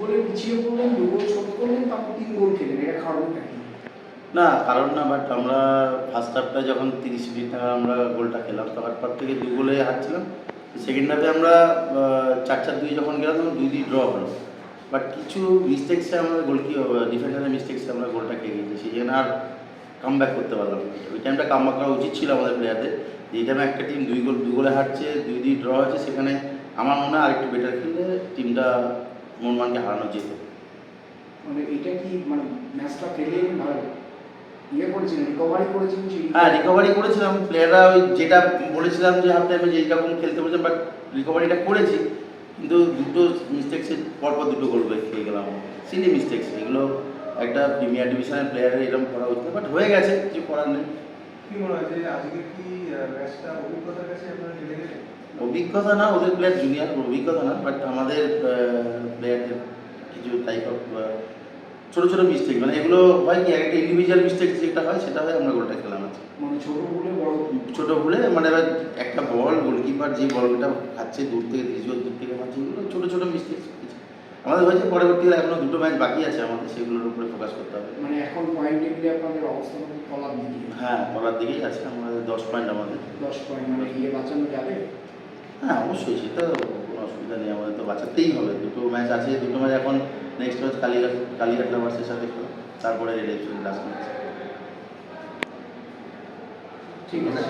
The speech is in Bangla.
গোলে পিছিয়ে পড়লেন দু গোল শোধ করলেন, তারপর তিন গোল খেলেন। এটা কারণটা না, কারণ না বাট আমরা ফার্স্ট হাফটা যখন তিরিশ মিনিট নাগাদ আমরা গোলটা খেলাম তারপর থেকে দু গোলে হারছিলাম। সেকেন্ড হাফে আমরা চার চার দুই যখন গেলাম, তখন দুই দুই ড্র হলো। বাট কিছু মিস্টেক্সে আমরা কি ডিফেন্ডারের মিস্টেক্সে আমরা গোলটা খেয়ে গেছি সেই জন্য আর কাম ব্যাক করতে পারলাম ওই টাইমটা কাম ব্যাক করা উচিত ছিল আমাদের প্লেয়ারদের যে এই টাইমে একটা টিম দুই গোল দু গোলে হারছে, দুই দুই ড্র হয়েছে, সেখানে আমার মনে হয় আরেকটু বেটার খেললে টিমটা মোহনবাগানকে হারানো যেত। মানে এটা কি মানে ম্যাচটা খেলে ভালো? ইয়ে করেছিলেন রিকভারি করেছিলেন হ্যাঁ রিকভারি করেছিলাম। প্লেয়াররা ওই যেটা বলেছিলাম যে হাফ টাইমে যে এইরকম খেলতে বলেছিলাম বাট রিকভারিটা করেছি। কিন্তু দুটো মিস্টেক্সে পরপর দুটো গোল খেয়ে গেলাম সিলি মিস্টেক্স এগুলো একটা প্রিমিয়ার ডিভিশনের প্লেয়ারের এরকম করা উচিত। বাট হয়ে গেছে কিছু করার নেই। কি মনে হয় যে আজকে কি ম্যাচটা অভিজ্ঞতার কাছে আপনারা হেরে গেলেন অভিজ্ঞতা না ওদের প্লেয়ার জুনিয়র অভিজ্ঞতা না বাট আমাদের প্লেয়ারদের কিছু টাইপ অফ ছোটো ছোটো মিস্টেক মানে এগুলো হয় কি একটা ইন্ডিভিজুয়াল মিস্টেক যেটা হয় সেটা হয় আমরা গোলটা খেলাম আছে মানে ছোট বলে বড় ছোট ভুলে মানে এবার একটা বল গোলকিপার যে বলটা খাচ্ছে দূর থেকে ভিজুয়াল দূর থেকে মারছে এগুলো ছোটো ছোটো মিস্টেক আমাদের হয়েছে পরবর্তীকালে এখনও দুটো ম্যাচ বাকি আছে আমাদের সেগুলোর উপরে ফোকাস করতে হবে। মানে এখন পয়েন্ট টেবিলে আপনাদের অবস্থান হচ্ছে তলার দিকে? হ্যাঁ পড়ার দিকেই আছে আমাদের দশ পয়েন্ট আমাদের। দশ পয়েন্ট মানে ইয়ে বাঁচানো যাবে? হ্যাঁ অবশ্যই সেটা কোনো অসুবিধা নেই আমাদের তো বাঁচাতেই হবে। দুটো ম্যাচ আছে দুটো ম্যাচ এখন নেক্সট ম্যাচ কালিয়া কালিয়া ক্লাবার্সের সাথে খেলা তারপরে রেড লাস্ট ম্যাচ ঠিক আছে।